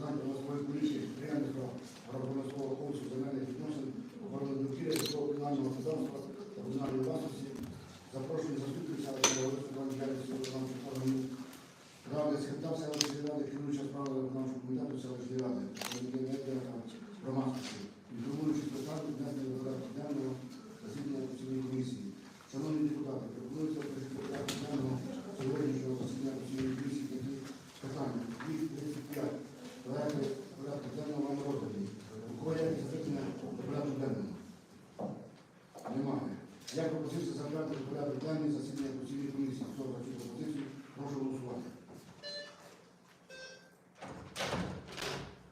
питань промислової політики, підприємництва, агропромислового курсу земельних відносин, охорони довкілля, житлового комунального господарства та комунальної власності. Запрошую заступник селищного голови Світлани діяльності виконавчих органів ради, секретар селищної ради, керуюча справа виконавчого комітету селищної ради, представники медіа та громадськості. Інформуючи про статус внесення до порядку денного засідання постійної комісії. Шановні депутати, пропонується включити до порядку денного сьогоднішнього засідання постійної комісії такі питання. Їх 35. Проекти порядку денного вам роздані. У кого є запитання до порядку денного? Немає. Я пропозицію затвердити порядок денний засідання постійної комісії. Хто за цю пропозицію, прошу голосувати.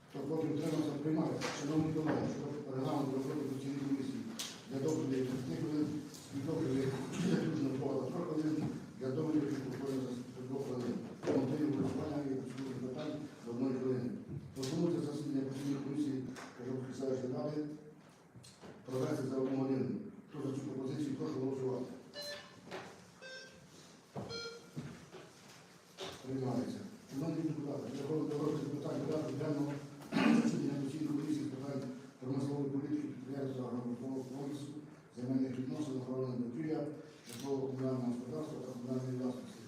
Хто проти утримався, приймається. Шановні колеги, щодо регламенту роботи постійної комісії для доповіді 5 хвилин, співдоповіді заключно повода 3 хвилин, для доповіді культури за 2 хвилин. Мотивів голосування і процедури питань до 1 хвилини. Пропонується засідання постійної комісії Кажовської селищної ради провести за одну годину. Хто за цю пропозицію, прошу голосувати. Приймається. Шановні депутати, переходимо до розгляду питань порядку денного засідання постійної комісії з питань промислової політики, підприємства агропромислового комплексу, земельних відносин, охорони довкілля, житлового комунального господарства та комунальної власності.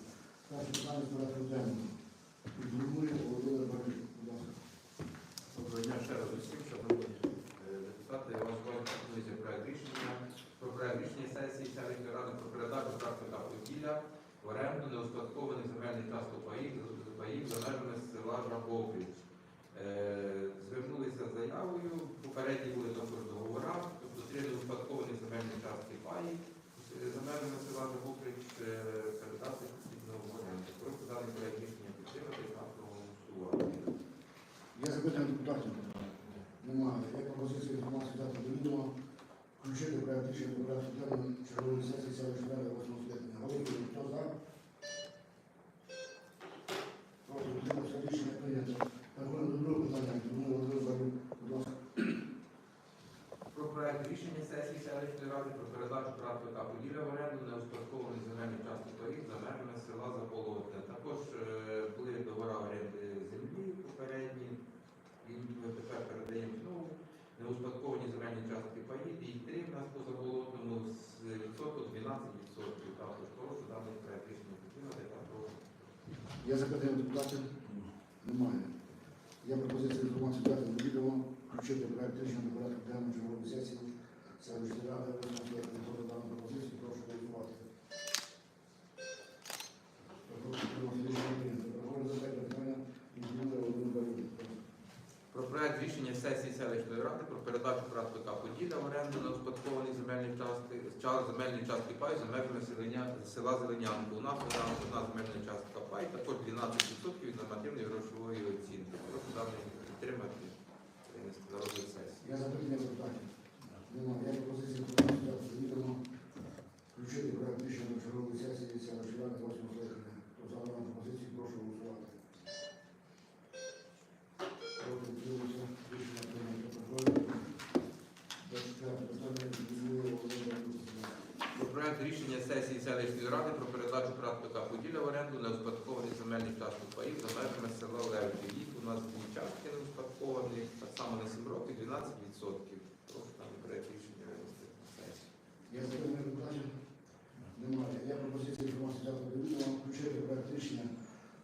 Перше питання з порядку денного. Інформує Володимир Барик. Будь ласка. Доброго дня ще раз усім, шановні е, депутати. Я вас пропонується проект рішення про проект рішення сесії селищної ради про передачу практика поділля в оренду неуспадкованих земельних часток паїв паїв за межами села Жабович. Звернулися з заявою, попередні були також договора, тобто три неуспадковані земельні частки паїв е, за межами села Жабович передати відповідно в оренду. Прошу даний проект рішення підтримати та проголосувати. Є запитання депутатів? Немає. Є пропозиція інформацію дати до відома. Включити проект рішення до порядку денного чергової сесії селищної ради 8 скликання. Голосуємо. Хто за? Проти утримався. Рішення прийнято. Переходимо до другого питання. Тому Володимир Барик, будь ласка. Про проект рішення сесії селищної ради про передачу практика поділля в оренду неуспадкованих земельних часток торгів за межами села Заполотне. Також е, були договори оренди землі попередні, і ми тепер передаємо знову неуспадковані земельні частки паїв, і три в нас по заболотному з відсотку 12 відсотків. Також прошу даний проект рішення підтримати та прошу. Є запитання депутатів? Немає. Є пропозиція інформацію дати до відома. Включити проект рішення до порядку денного чергової сесії селищної ради 8 скликання. Хто за дану пропозицію, прошу голосувати. Про проект рішення сесії селищної ради про передачу практика поділля в оренду на успадковані земельні частки, ча- земельні частки пай за межами села Зеленянка. У нас одна, одна земельна частка пай, також 12% від нормативної грошової оцінки. Прошу даний підтримати на розгляд сесії. Є запитання? Немає. Є пропозиція інформацію дати. Включити проект рішення до чергової сесії селищної ради 8 скликання. Хто за дану пропозицію, прошу голосувати. Проти. Рішення прийнято. Питання. Про проект рішення сесії селищної ради про передачу практика поділля в оренду на успадковані земельні частки паїв за межами села Левки. Їх у нас дві частки не успадковані, так само на 7 років 12%. Прошу даний проект рішення винести на сесію. Є запитання депутатів? Немає. Є пропозиція інформації дати до відома. Включити проект рішення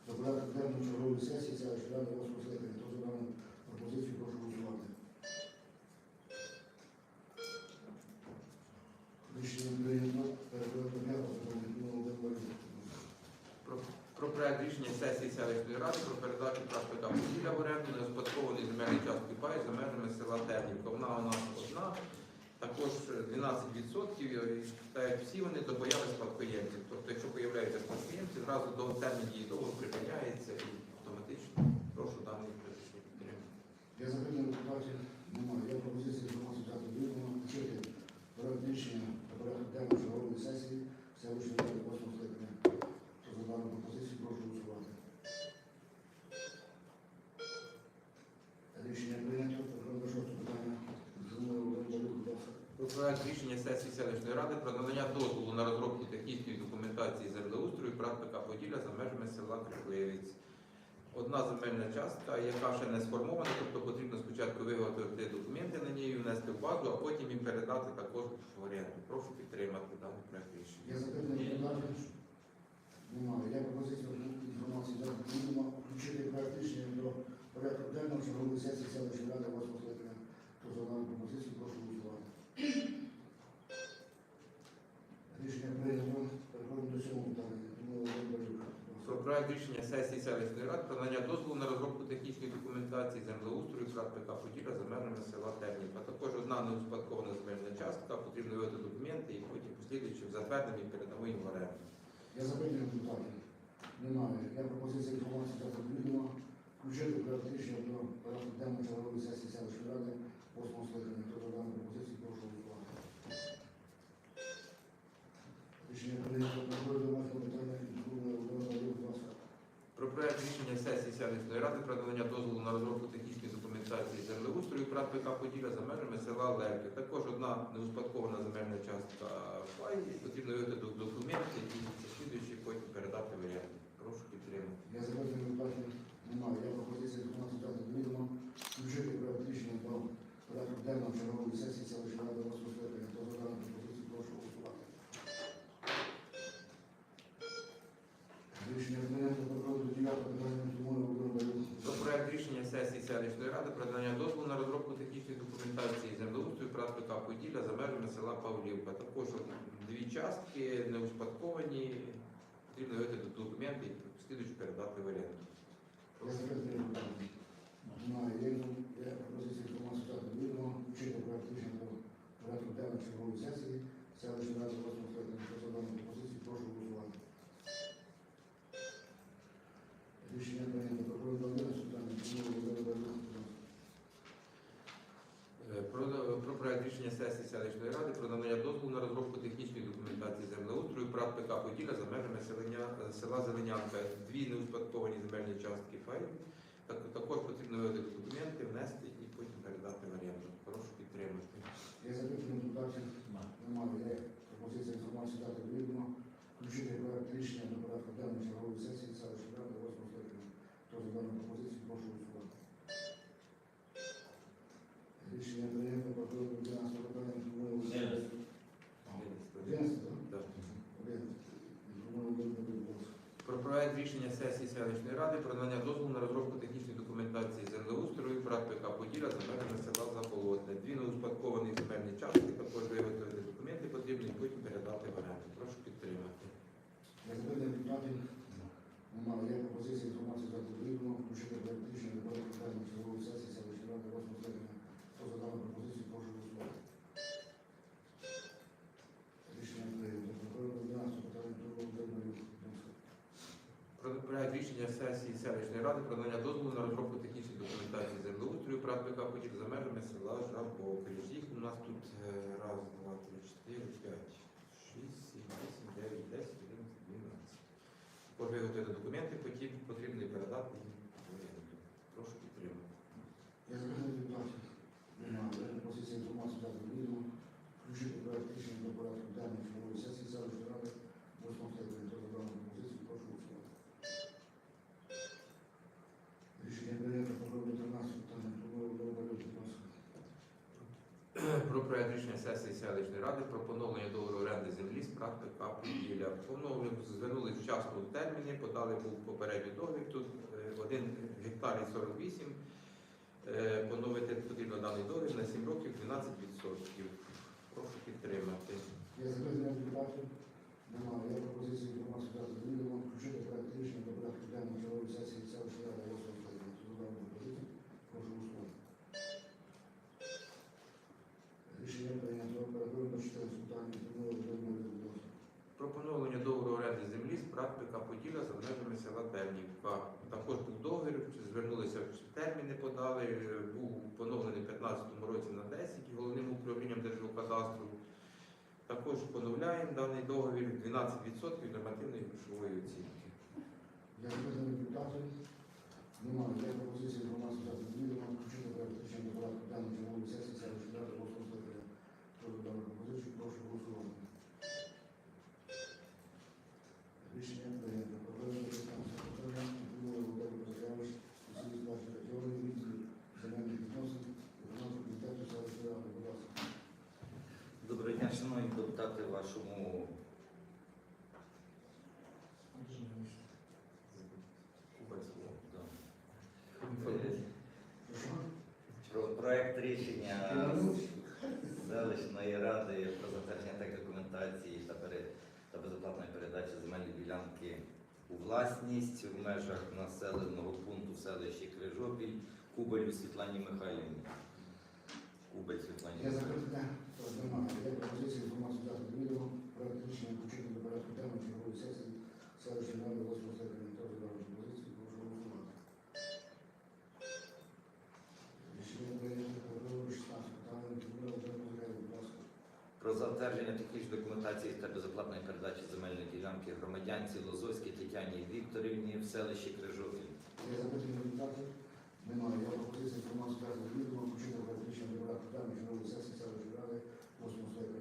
до порядку денного чергової сесії селищної ради 8 скликання. За дану пропозицію, прошу голосувати. Рішення прийнято. Переходимо до п'ятого питання. Ну, Володимир Борисович. Про, про проект рішення сесії селищної ради про передачу практика поділля в оренду на успадковані земельні частки пай за межами села Тернівка. Вона у нас одна, також 12%, і як всі вони до появи спадкоємців. Тобто, якщо появляються спадкоємці, зразу до термін дії договору припиняється і автоматично прошу даний підтримати. Є запитання депутатів? Немає. Інформації дати до відома. Включити проект рішення до денного чергової сесії селищної ради 8 скликання. Хто за дану пропозицію, прошу голосувати. Рішення прийнято. Переходимо до шостого питання. Інформує Володимир Борисович, будь ласка. Про проект рішення сесії селищної ради про надання дозволу на розробку технічної документації землеустрою практика поділля за межами села Крикливець. одна земельна частка, яка ще не сформована, тобто потрібно спочатку виготовити документи на ній, внести в базу, а потім їм передати також в оренду. Прошу підтримати даний проект рішення. Є запитання? Немає. Я пропозицію інформації відомо, включити проект рішення до порядку денного чергової сесії селищної ради 8 скликання. Хто за дану пропозицію, прошу голосувати. Про проект рішення сесії селищної ради надання дозволу на розробку технічної документації землеустрою ПРАТ ПК Поділля за межами села Тернівка. Також одна неуспадкована земельна частка, потрібно вивести документи і потім послідуючи затвердимо і передамо в оренду. Я запитую депутатів. Немає. Я пропозицію інформації відомо, включити проект рішення до порядку денного чергової сесії селищної ради 8 скликання. Хто за дану пропозицію, прошу голосувати. Рішення прийнято. Переходимо до вашого питання. Інформує Володимир будь ласка. Про проект рішення сесії селищної ради про надання дозволу на розробку технічної документації землеустрою ПРАТ ПК Поділля за межами села Лерки. Також одна неуспадкована земельна частка пай, і потрібно док- документи і послідуючи потім передати в оренду. Прошу підтримати. Я запитую депутатів. Немає. Я пропозицію інформації дати відомо, включити проект рішення до порядку денного чергової сесії селищної ради 8 скликання. Хто за дану пропозицію, прошу голосувати. Рішення прийнято. Переходимо до 9 питання. Інформує Володимир Валерійович. Про проект рішення сесії селищної ради про надання дозволу на розробку технічної документації землеустрою ПРАТ ПК Поділля за межами села Павлівка. Також дві частки неуспадковані, потрібно вивести документи і слідуючи передати в оренду. Я інформації дати відомо, включити проект рішення до порядку денного чергової сесії селищної ради 8 скликання. Хто за дану пропозицію, прошу голосувати. Рішення прийнято. Переходимо до 11 питання. Інформує Володимир Валерійович, будь ласка. Е, Про, про проект рішення сесії селищної ради про надання дозволу на розробку технічної документації землеустрою ПРАТ ПК Поділля за межами села Зеленянка. Дві неуспадковані земельні частки фай. Так, також потрібно вивести документи, внести і потім передати в оренду. Прошу підтримати. Є запитання депутатів? Немає. Є пропозиція інформації дати відомо, включити проект рішення до порядку денного чергової сесії селищної ради 8 скликання. Хто за дану пропозицію, прошу голосувати. Рішення прийнято. Переходимо до 12 питання. Інформує Володимир Валерійович. 11, так? Так. 11. Інформує Володимир Валерійович, будь ласка. Про проект рішення сесії селищної ради про надання дозволу на розробку технічної документації землеустрою ПРАТ ПК Поділля за межами села Заболотне. Дві неуспадковані земельні частки, також виготовити документи потрібні і потім передати в оренду. Прошу підтримати. Запитання депутатів? Немає. Є пропозиція інформації дати відомо, включити проект рішення до порядку денного чергової сесії селищної ради 8 скликання. Хто за дану пропозицію, прошу голосувати. Рішення прийнято. До 12 питання. Ласка. Про проект рішення сесії селищної ради про надання дозволу на розробку технічної документації землеустрою ПК Поділля за межами села Жабокріж. Їх у нас тут е, раз, два, три, чотири, п'ять, Також виготовити документи, потрібно і передати їм. Прошу підтримати. Я запитання депутатів? Немає. Є пропозиція інформації дати відомо, включити проект рішення до порядку денного чергової сесії селищної ради 8 скликання. Хто за дану пропозицію, прошу голосувати. Рішення прийнято. Переходимо до 13 питання. Інформує Володимир Валерійович, будь ласка. Про проект рішення сесії селищної ради про поновлення договору оренди землі з практика Поділля. Поновлення звернули вчасно в терміни, подали був попередній договір. Тут е, один гектар і 48. Е, Поновити потрібно даний договір на 7 років 12%. Прошу підтримати. Є запитання депутатів? Немає. Пропозиція інформації дати відомо, включити проект рішення до порядку денного сесії селищної ради 8 скликання. Хто за дану пропозицію, прошу голосувати. Рішення прийнято. Переходимо до 14 питання. Інформує Володимир Валерійович, будь ласка. Про поновлення договору оренди землі з практика Поділля за межами села Тернівка. Також був договір, звернулися в терміни, подали, е, був поновлений у 2015 році на 10 головним управлінням Держгеокадастру. Також поновляємо даний договір 12% нормативної грошової оцінки. Дякую за депутати. Немає. Є пропозиція інформації дати відомо, включити проект рішення до порядку денного сесії це розглядати 8 про дану пропозицію, прошу голосувати. Рішення прийнято. Переходимо до 15 питання. Інформує Володимир Валерійович. передати вашому Кубальського. да, е, про проект рішення селищної ради про затвердження так документації та, пере, та безоплатної передачі земельної ділянки у власність в межах населеного пункту в селищі Крижопіль Кубелю Світлані Михайлівні. Кубель Світлані Я запитання, немає. Є інформацію дати до. Проект рішення включити до порядку денного чергової сесії селищної ради скликання. затвердження технічної документації та безоплатної передачі земельної ділянки громадянці Лозовській Тетяні Вікторівні в селищі Крижопіль. Я запитання депутати? Немає. Я пропозицію інформацію та відповідно включити переключення депутатів та міжнародної сесії селищної ради 8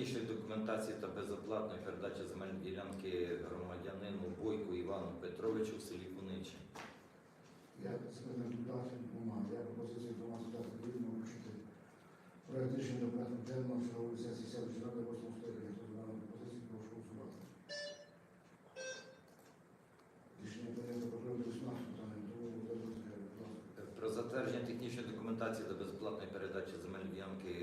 технічної документації та безоплатної передачі земельної ділянки громадянину Бойку Івану Петровичу в селі Куничі. Я запитання депутатів немає. Я пропозицію інформацію дати до відома. Включити проект рішення до порядку денного чергової сесії селищної ради восьмого скликання. Хто за дану пропозицію, прошу голосувати. Рішення прийнято. Переговорю до 18 питання. Тому Володимир Михайлович, будь ласка. Про затвердження технічної документації та безоплатної передачі земельної ділянки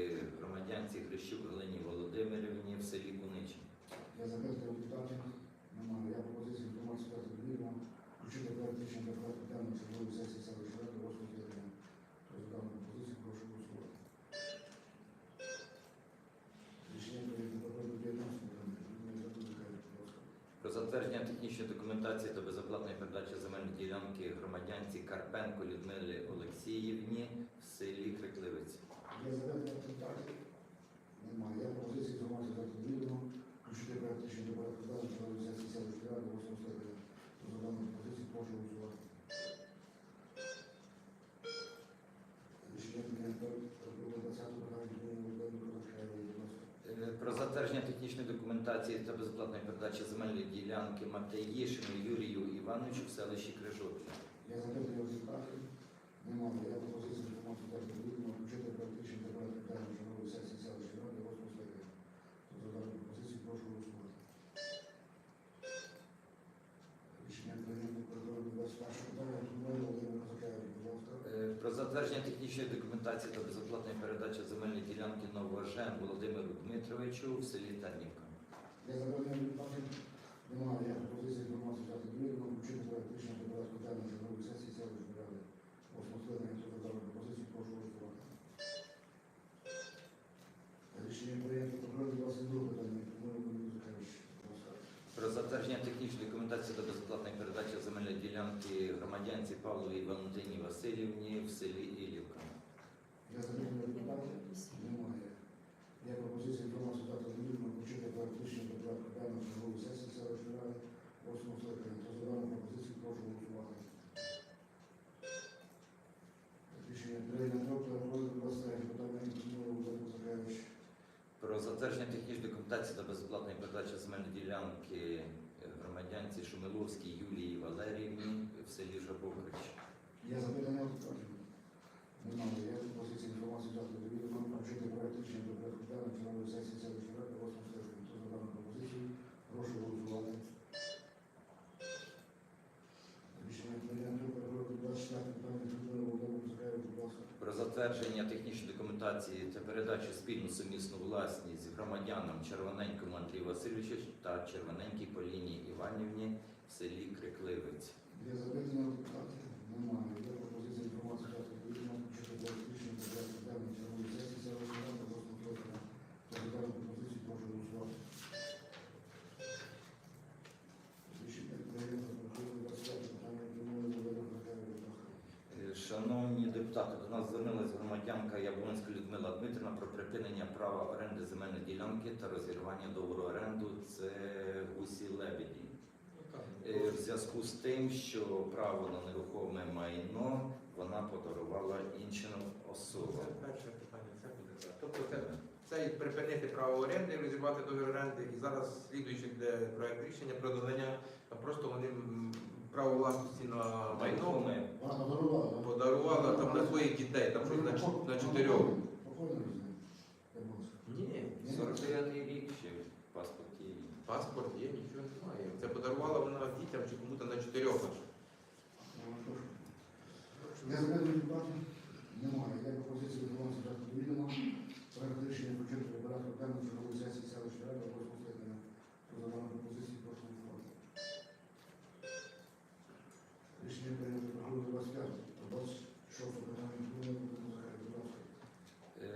громадянці Грищук Галині Володимирівні в селі Куничі. Я запитую депутатів. Немає. Я пропозицію інформацію дати до відома. Включити проект рішення до порядку денного чергової сесії селищної ради восьмого скликання. Хто за дану пропозицію, прошу голосувати. Рішення прийнято. Переговорю до 19 питання. Володимир Михайлович, будь ласка. Про затвердження технічної документації та безоплатної передачі земельної ділянки громадянці Карпенко Людмилі Олексіївні в селі Крикливиці. Є депутатів. Немає. Я пропозицію інформацію дати до. Включити проект рішення до порядку денного чергової сесії селищної ради прошу голосувати. Рішення прийнято. Переговорю до 20 питання. Володимир Михайлович, будь ласка. Е, Про затвердження технічної документації та безоплатної передачі земельної ділянки Матеїшину Юрію Івановичу в селищі Крижопіль. Я запитую депутатів. Немає. Я пропозицію інформацію дати до відома. Включити проект рішення до порядку сесії селищної ради восьмого скликання. Хто за дану пропозицію, прошу голосувати. Рішення прийнято. До 21 питання. Володимир Володимир Михайлович, будь ласка. Е, Про затвердження технічної документації та безоплатної передачі земельної ділянки Новожен Володимиру Дмитровичу в селі Тарнівка. Я запевняю депутатів. Немає. Я пропозицію інформацію дати до відома. Включити проект рішення до порядку денного чергової сесії селищної ради восьмого скликання. Хто за дану пропозицію, прошу голосувати. Рішення прийнято. До 22 питання. Михайлович, будь ласка. Про затвердження технічної документації та безоплатної передачі земельної ділянки громадянці Павловій Валентині Васильівні в селі Ілівка. Я запитую депутатів. Немає. Я пропозицію інформацію дати до відома. Включити проект рішення до денного чергової сесії селищної ради восьмого скликання. Хто за дану пропозицію, прошу голосувати. Рішення прийнято. Переговорю до 23 питання. Володимир Михайлович. Про затвердження технічної документації та безоплатної передачі земельної ділянки громадянці Шумиловській Юлії Валеріївні в селі Жабович. Є запитання депутатів? Немає. Я пропозицію інформацію дати до відома. Включити проект рішення до порядку денного чергової сесії селищної ради восьмого скликання. Хто за дану пропозицію, прошу голосувати. Рішення прийнято. Переговорю до 24 питання. Володимир Михайлович, будь ласка. Про затвердження технічної документації та передачу спільну сумісну власність громадянам Червоненькому Андрію Васильовичу та Червоненькій Поліні Іванівні в селі Крикливець. Для депутатів? Немає. Є пропозиція інформації дати до відома. Включити проект рішення до порядку денного чергової сесії селищної ради восьмого скликання. Хто за дану пропозицію, прошу голосувати. Рішення прийнято. Переходимо до 25 питання. Володимир Михайлович, будь ласка. Е, Депутати, до нас звернулася громадянка Яблонська Людмила Дмитрівна про припинення права оренди земельної ділянки та розірвання договору оренду. Це усі лебеді. Е, В зв'язку з тим, що право на нерухоме майно вона подарувала іншим особам. Це перше питання, це буде так. Тобто це, це і припинити право оренди, розірвати договір оренди. І зараз слідуючи буде проект рішення про додання, просто вони м, право власності на майно подарувала, там на своїх дітей, там щось на, ч- на чотирьох. Ні, 49 рік ще в паспорті. паспорт є, нічого немає. Це подарувала вона дітям чи кому-то на чотирьох. аж. Депутатів. Немає. Я пропозицію виконавця взяти до відома. Проект рішення почати оператор денного чергової сесії селищної ради або скликання. Про заборону пропозиції прошу голосувати. Рішення прийнято проходить 25. 26 питання. Думаю, будемо закрити. Будь ласка. Е,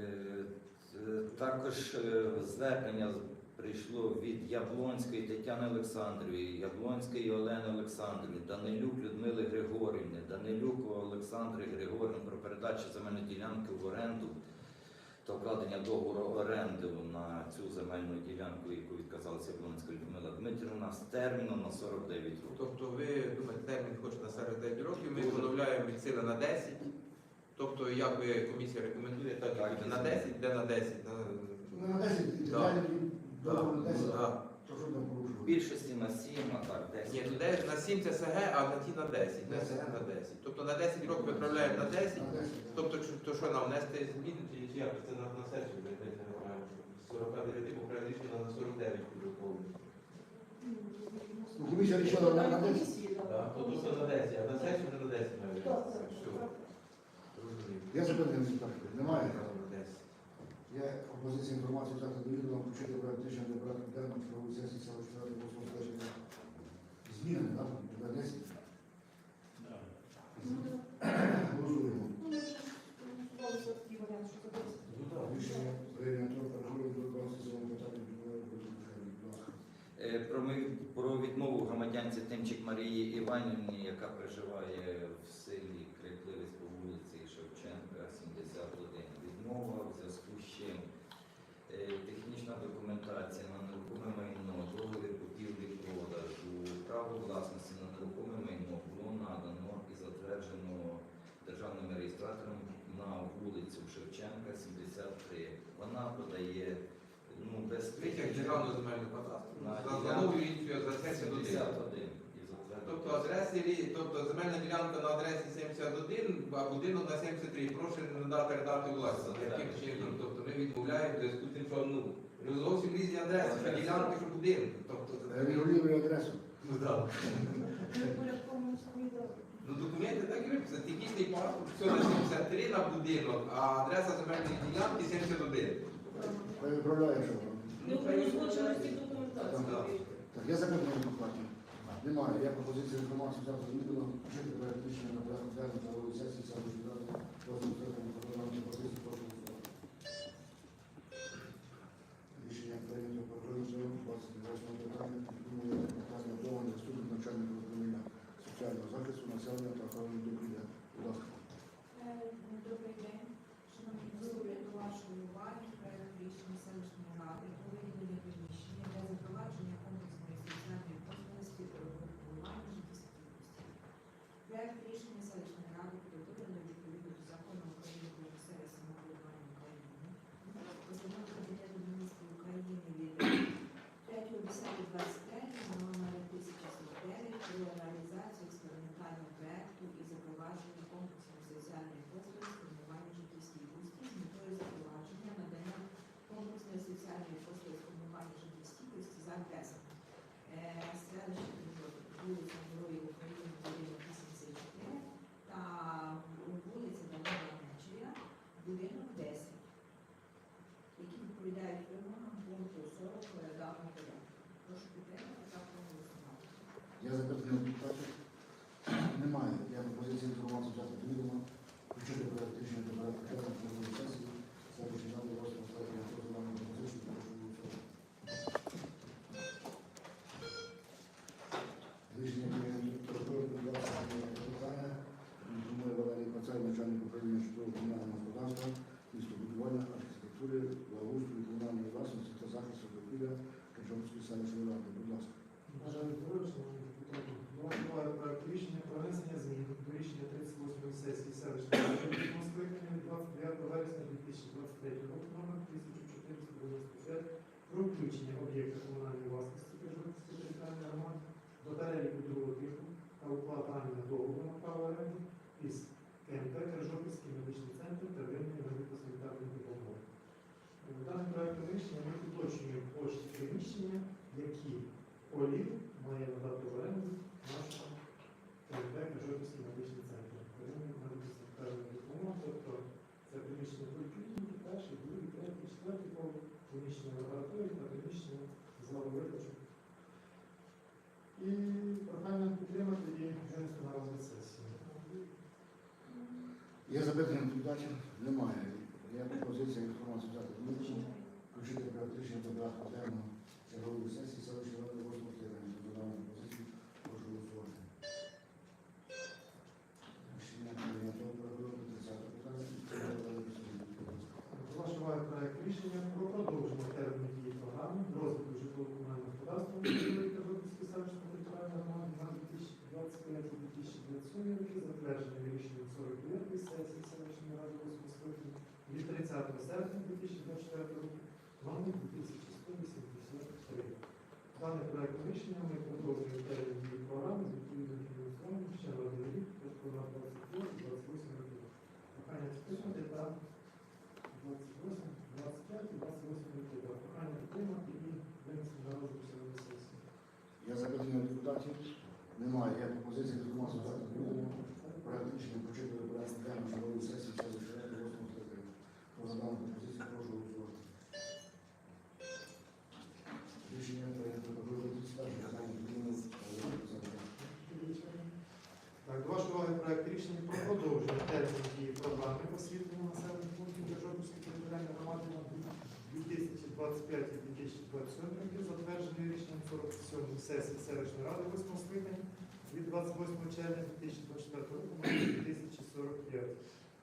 е, Також е, звернення прийшло від Яблонської Тетяни Олександрівни, Яблонської Олени Олександрівни, Данилюк Людмили Григорівни, Данилюк Олександри Григорівни про передачу земельної ділянки в оренду та вкладення договору оренди на цю земельну ділянку, яку відказалася Яблонська Людмила Дмитрівна, з терміном на 49 років. Тобто ви думаєте, термін хоче на 49 років, ми поновляємо від сили на 10. Тобто, як ви комісія рекомендує, так і Так, буде на 10, де на 10. На... Ну, на 10, і Да. далі на 10, Да. то що там В порушувати? більшості на 7, а так 10. Ні, ну 9 на 7 це СГ, а на ті на 10. На СГ на 10. Тобто на 10 років виправляємо на 10. На 10. Тобто, чи- то що нам внести зміни, чи чи як це на, на сесію ми десь не маємо? З 49 поправити рішення на 49 підготовлено. Ну, комісія рішила на на 10. Так, то тут на 10, а на сесію не на 10 навіть. Все. Я запитую депутатів. Немає? На 10. Є пропозиція інформації взяти до відома, включити проект рішення до порядку денного чергової сесії селищної ради восьмого скликання. Змінами, так? На 10. Голосуємо. Рішення прийнято. Переходимо до 27 питання. Будь ласка. Е, Про, ми- про відмову громадянці Тимчик Марії Іванівні, яка проживає в селі Крикливець по вулиці Шевченка, 71. Відмова в зв'язку з чим е, технічна документація на нерухоме майно, договір купівлі продажу, право власності на нерухоме майно було надано і затверджено державним реєстратором на вулицю Шевченка, 73. Вона подає ну, без Витяг державного земельного кадастру. На За новою іншою 71. 71 і затверджено. Тобто адреси, тобто земельна ділянка на адресі 71, а будинок на 73. Прошу не дати передати власність. Тобто ми відмовляємо зв'язку з тим, що ну, зовсім різні адреси, що ділянки, що будинки. Тобто, це- Регулює адресу. ну, так. Ну, документи так і виписані. Технічний паспорт, все 73 на будинок, а адреса земельної ділянки 71. Переправляє, що там. Не узгодженості документації. Так, я запитую депутатів. Немає. Я пропозицію відома, включити проект рішення на порядку чергової сесії селищної ради восьмого скликання. Пропоновані пропозиції прошу голосувати. Рішення прийнято. Переходимо до 28 питання. Підтримує питання вдома заступник начальника управління соціального захисту населення та охорони довкілля. Будь ласка. Добрий день, шановні колеги, до вашої уваги проект рішення селищної ради про виділення приміщення для запровадження комплексної соціальної послуги врегулювання життєстійкості. Проект рішення селищної ради підготовлено відповідно до закону України про місцеве самоврядування України, постанови Кабінету міністрів України від 5.10.23 номер 1049 про реалізацію експериментального проекту і запровадження комплексної соціальної послуги з формування життєстійкості з метою запровадження надання комплексної соціальної послуги з формування життєстійкості за адресами е, селище Кривоти, вулиця Героїв України, будинок 84 та вулиця Данила Нечія, будинок 10, які відповідають вимогам пункту 40 даного порядку. Прошу підтримати та проголосувати. Я запитую депутатів. Немає. Я пропозицію інформацію взяти до відома, включити проєкт рішення до порядку денного чергової сесії селищної ради восьмого скликання. Прошу дану пропозицію. Прошу голосувати. Рішення прийнято. Переходимо до 20 питання. Думаю, Валерій Пацай, начальник управління житлового комунального господарства, містобудування, архітектури, благоустрою, комунальної власності та захисту довкілля Качовської селищної ради. Будь ласка. Бажаю здоров'я, шановні депутати. До вас буває проект рішення про внесення змін до рішення 38-ї сесії селищної ради восьмого скликання від 29 вересня 2023 року номер 1495 про включення об'єкта комунальної власності Кижовської територіальної громади до переліку другого типу та укладання договору на право оренди із КМП Крижопільський медичний центр та винні медико-санітарної допомоги. В даному проекту рішення ми уточнюємо площі приміщення, які Олів має надати в оренду нашому КМП Крижопільський медичний центр та винні медико-санітарної допомоги. Тобто це приміщення поліклініки, перший, другий, третій, четвертий поверх, приміщення лабораторії та приміщення залу випічок. І прохання підтримати і винести на розгляд сесії. Є запитання до? Немає. Є пропозиція інформацію взяти. Включити проект рішення до порядку денного чергової сесії селищної ради восьмого скликання. Хто за дану пропозицію, прошу голосувати. Рішення прийнято. Переходимо до 30 питання. Це далі До вашої уваги проект рішення про продовження терміну дії програми розвитку житлово-комунального господарства Міської та Жовківської селищної територіальної громади на 2025-2027 роки, затверджений рішенням 49 сесії селищної ради 8 скликання від 30 серпня 2024 року номер 2183. Даний проект рішення ми продовжуємо термін дії програми з відповідним фінансуванням ще на один рік, тобто на 22-28 років. Прохання підтримати та 28, 25 і 28 років. Прохання підтримати і винести на розгляд сьогодні сесії. Є запитання депутатів? Немає. Є пропозиція до відома. Проект рішення включити до порядку денного сесії селищної ради восьмого скликання. Хто за дану прошу голосувати. Рішення прийнято. До 31 Так, до вашої уваги проект рішення про продовження терміну дії програми освітлення населених пунктів Державської територіальної громади на 2025-2027 роки, затверджений рішенням 47 сесії селищної ради 8 скликання від 28 червня 2024 року на 2045.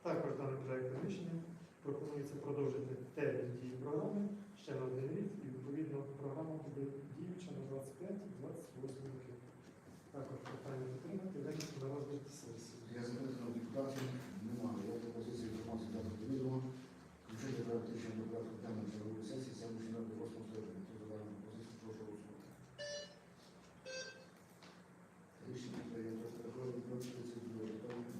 Також даним проектом рішення пропонується продовжити термін дії програми ще на один рік, і відповідно програма буде діюча на 25-28 років. Також питання отримати винести на розгляд сесії. Я запитання до депутатів? Немає. пропозиції пропозиція інформацію взяти до. Включити проект рішення до порядку сесії селищної ради восьмого скликання. Хто за дану пропозицію, прошу голосувати. Рішення прийнято. Переходимо до 32 питання.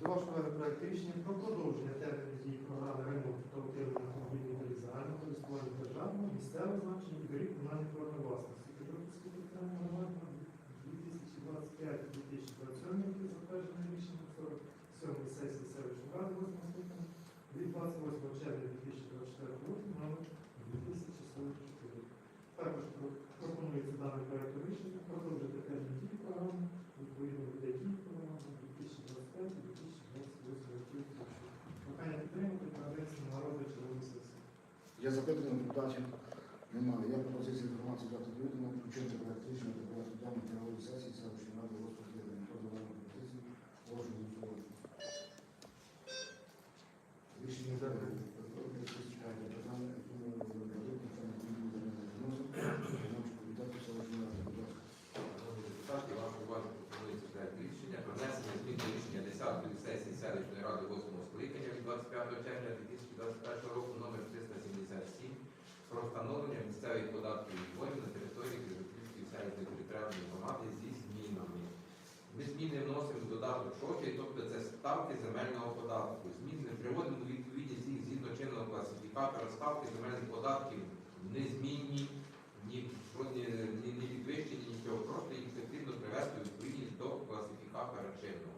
До вашого уваги рішення про продовження терміну дії програми ремонту та утримання автомобільних доріг загального користування державного, місцевого значення і доріг комунальної форми власності. Петропільської територіальної громади 2025-2027 роки затверджене рішенням 47 сесії селищної ради 8 скликання від 28 червня 2024 року номер 2044. Також пропонується даний проект рішення продовжити термін дії програми відповідно до дії програми 2025-2028 років. Прохання підтримати та винести на розгляд чергової сесії. Є запитання до депутатів? Немає. Я пропозицію інформацію дати відома. Включити проект рішення до порядку денного сесії селищної ради восьмого скликання. Хто за дану пропозицію, прошу голосувати. Рішення прийнято. Переходимо до 35 питання. Тому розгляду питання комітету земельних відносин. Виконавчого комітету селищної ради. Будь ласка. Шановні депутати, вашу увагу пропонується проект рішення про внесення змін до рішення 10-ї сесії селищної ради 8 скликання від 25 червня 2021 року номер 377 про встановлення місцевих податків і зборів на території Кривопільської селищної територіальної громади зі змінами. Ми зміни вносимо в додаток шоки, тобто це ставки земельного податку. Зміни приводимо у відповідність їх згідно чинного класифікатора ставки земельних податків незмінні, ні, ні, ні, ні підвищені, нічого. Просто їх потрібно привести у відповідність до класифікатора чинного.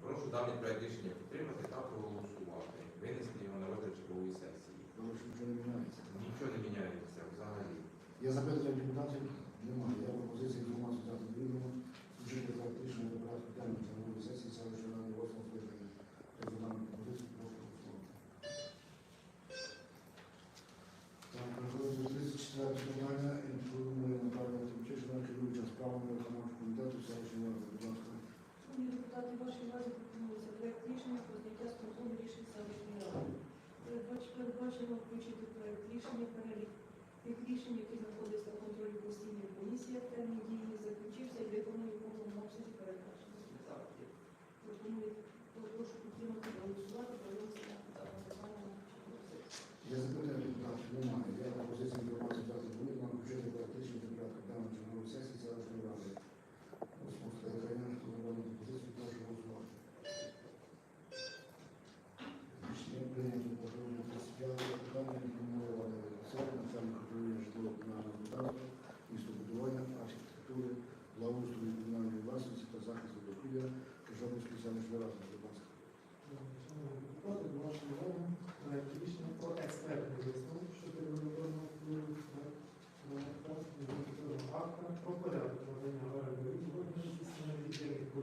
Прошу даний проект рішення підтримати та проголосувати. Винести його на розгляд чергової сесії. Нічого не міняється. Не взагалі. Є запитання депутатів? Немає. Є пропозиція інформацію взяти до відома. Включити проект рішення до порядку денного чергової сесії селищної ради восьмого скликання. Хто за дану пропозицію, прошу голосувати. Так, переходимо до 34 питання. Інформує Наталія Тимчишина, керуюча справами виконавчого комітету селищної ради. Будь ласка. Шановні депутати, вашій увазі пропонується проект рішення про зняття з рішень селищної ради. Передбачено включити проект рішення перелік тих рішень, які знаходяться на контролі постійної комісії, термін дії не закінчився і виконує в повному обсязі. Пропоную, прошу підтримати, голосувати, провести на питання до депутатів? Немає.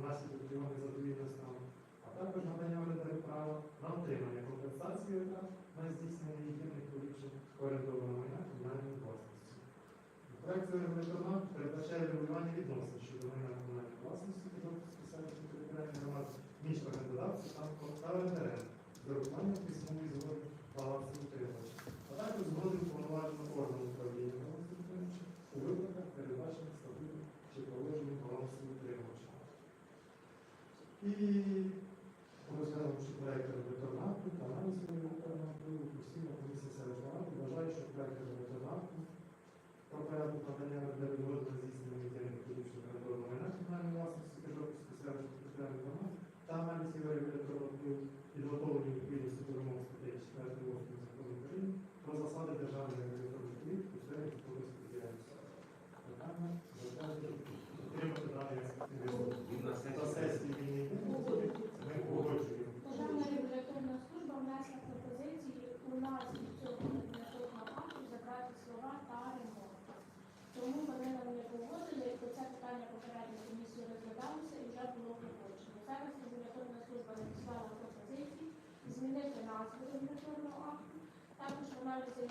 внаслідок його незадовільного стану, а також надання орендарю права на отримання компенсації витрат на здійснення віддільних поліпшень орендованого майна комунальної власності. Проект регуляторного акту передбачає регулювання відносин щодо майна комунальної власності Кривицької селищної територіальної громади між орендодавцем та орендарем з урахуванням письмової згоди балансу утримувача, а також згоди уповноваженого органу управління балансу утримувача у випадках передбачених статутом чи положенням балансу утримувача. Проект регуляторного акту та аналіз регуляторного впливу, постійна комісія селищної ради вважає, що регуляторного акту про порядок надання згоди на здійснення поліпшення орендованого майна комунальної власності Кижопільської селищної територіальної громади та аналіз його регуляторного впливу підготовлені відповідності до вимог статей 4 8 закону України про засади державної регуляторної політики у сфері господарської діяльності. Питання затвердження підтримати даний експертний висновок. Він на Та сесії. сесії він не буде, ми погоджуємо. Державна регуляторна служба внесла пропозиції у назві цього регуляторного акту забрати слова та ремонт. Тому вони нам не погодили, бо це питання попередньо комісії розглядалося і вже було погоджено. Зараз регуляторна служба надіслала пропозиції змінити назву регуляторного акту. Також в аналізі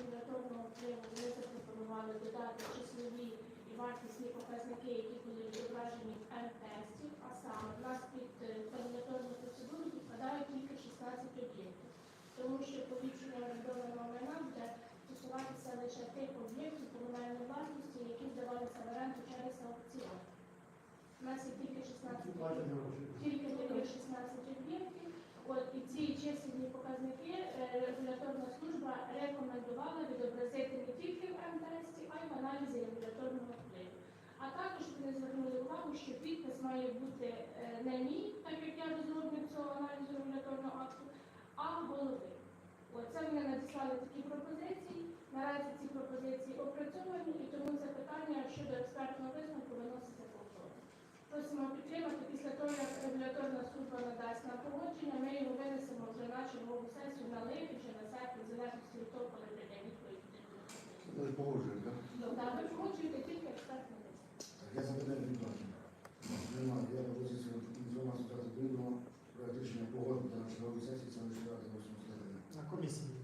впливу вони запропонували додати числові і вартісні показники, які були відображені в М-тесті, а саме в нас під е, регуляторну процедуру підпадають тільки 16 об'єктів, тому що поліпшення орендованого майна буде стосуватися лише тих об'єктів комунальної власності, які здавалися в оренду через аукціон. У нас є тільки 16 об'єктів тільки 16 об'єктів. От і ці чисельні показники е, регуляторна служба рекомендувала відобразити не тільки в МТС, а й в аналізі регуляторного впливу. А також вони звернули увагу, що підпис має бути е, не мій, так як я розробник цього аналізу регуляторного акту, а голови. От це вони надіслали такі пропозиції. Наразі ці пропозиції опрацьовані, і тому запитання щодо експертного висновку виноситься повторно. Просимо підтримати після того, як регуляторна служба надасть нам погодження, ми його винесемо вже на чергову сесію на липень чи на серпень, в залежності від того, коли. Ви ж погоджуєте, так? Так, ви погоджуєте тільки експертну Так, я запитання відбачення. Немає, я пропозицію інформацію дати відомо, проект рішення погодити на черговій сесії, це не чекати 8 скликання. На комісії.